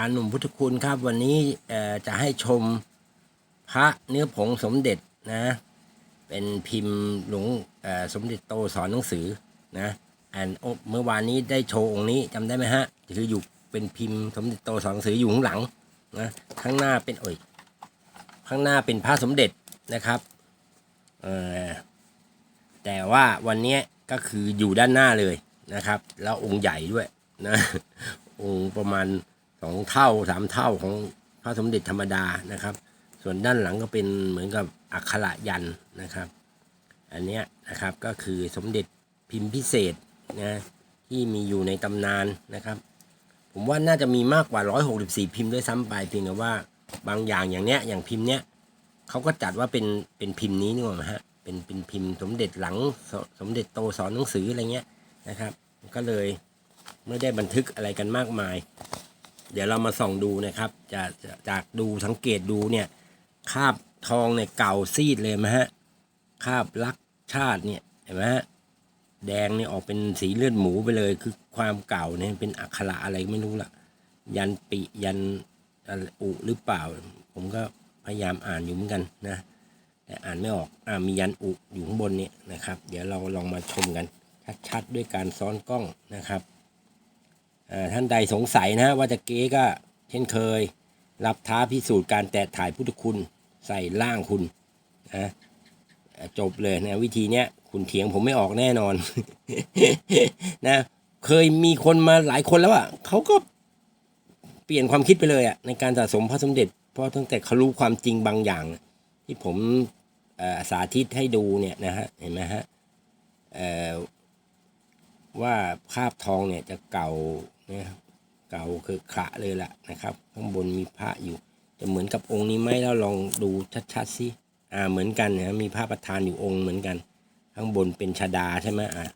ารย์หนุ่มพุทธคุณครับ วันนี้จะให้ชมพระเนื้อผงสมเด็จนะ เป็นพิมพ์หลวงสมเด็จโตสอนหนังสือนะอันเมื่อวานนี้ได้โชว์องค์นี้จำได้ไหมฮะคืออยู่เป็นพิมพ์สมเด็จโตสอนหนังสืออยู่ข้างหลังนะข้างหน้าเป็นโอ้ยข้างหน้าเป็นพระสมเด็จนะครับแต่ว่าวันนี้ก็คืออยู่ด้านหน้าเลยนะครับ แล้วองค์ใหญ่ด้วยนะองค์ประมาณ สองเท่าสามเท่าของพระสมเด็จธรรมดานะครับ ส่วนด้านหลังก็เป็นเหมือนกับอักขระยันนะครับ อันเนี้ยนะครับก็คือสมเด็จพิมพ์พิเศษนะที่มีอยู่ในตำนานนะครับ ผมว่าน่าจะมีมากกว่า 164 พิมพ์ด้วยซ้ำไปเพียงแต่ว่าบางอย่างอย่างเนี้ยอย่างพิมพ์เนี้ยเขาก็จัดว่าเป็นเป็นพิมพ์นี้นี่หว่าฮะเป็นเป็นพิมพ์สมเด็จหลังสสมเด็จโตสอนหนังสืออะไรเงี้ยนะครับ ก็เลยไม่ได้บันทึกอะไรกันมากมาย เดี๋ยวเรามาส่องดูนะครับจะจะจากดูสังเกตดูเนี่ยคาบทองเนี่ยเก่าซีดเลยไหมฮะคาบลักชาติเนี่ยเห็นไหมฮะแดงเนี่ยออกเป็นสีเลือดหมูไปเลยคือความเก่าเนี่ยเป็นอักขระอะไรไม่รู้ละยันปิยันอุหรือเปล่า ผมก็พยายามอ่านอยู่เหมือนกันนะแต่อ่านไม่ออกอ่ามียันอุอยู่ข้างบนเนี่ยนะครับ เดี๋ยวเราลองมาชมกันชัดๆด้วยการซ้อนกล้องนะครับ ท่านใดสงสัยนะว่าจะเก๊ก็เช่นเคย รับท้าพิสูจน์การแตะถ่ายพุทธคุณใส่ร่างคุณนะจบเลยนะวิธีเนี้ยคุณเถียงผมไม่ออกแน่นอนนะเคยมีคนมาหลายคนแล้วอะเขาก็เปลี่ยนความคิดไปเลยอะในการสะสมพระสมเด็จ เพราะตั้งแต่เขารู้ความจริงบางอย่าง ที่ผมสาธิตให้ดูเนี่ยนะฮะเห็นไหมฮะว่าคราบทองเนี่ยจะเก่า เนี่ยเก่าคือขระเลยล่ะนะครับ ข้างบนมีพระอยู่จะเหมือนกับองค์นี้ไหมเราลองดูชัดๆสิอ่าเหมือนกันนะมีพระประธานอยู่องค์เหมือนกัน ข้างบนเป็นชดาใช่ไหมอะ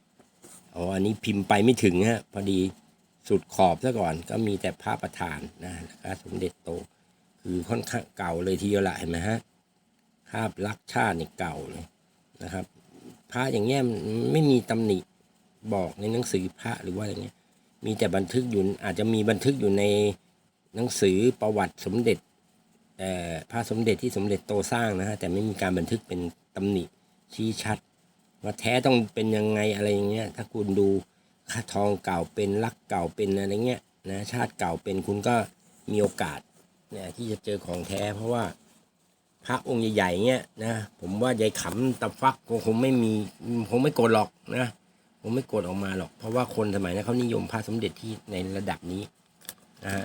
อ๋ออันนี้พิมพ์ไปไม่ถึงฮะพอดีสุดขอบซะก่อนก็มีแต่พระประธานนะแล้วก็สมเด็จโต คือค่อนข้างเก่าเลยทีเดียวละเห็นไหมฮะภาพลักษณ์ชาติเนี่ยเก่าเลยนะครับ พระอย่างเงี้ยไม่มีตำหนิบอกในหนังสือพระหรือว่าอะไรเงี้ย มีแต่บันทึกอยู่อาจจะมีบันทึกอยู่ในหนังสือประวัติสมเด็จพระสมเด็จที่สมเด็จโตสร้างนะฮะแต่ไม่มีการบันทึกเป็นตำหนิชี้ชัดว่าแท้ต้องเป็นยังไงอะไรอย่างเงี้ยถ้าคุณดูค่าทองเก่าเป็นลักเก่าเป็นอะไรเงี้ยนะชาติเก่าเป็นคุณก็มีโอกาสเนี่ยที่จะเจอของแท้เพราะว่าพระองค์ใหญ่ๆเงี้ยนะผมว่ายายขำตะฟักคงไม่มีคงไม่โกรธหรอกนะ ผมไม่โกรธออกมาหรอก เพราะว่าคนสมัยนั้นเขานิยมพระสมเด็จที่ในระดับนี้นะฮะ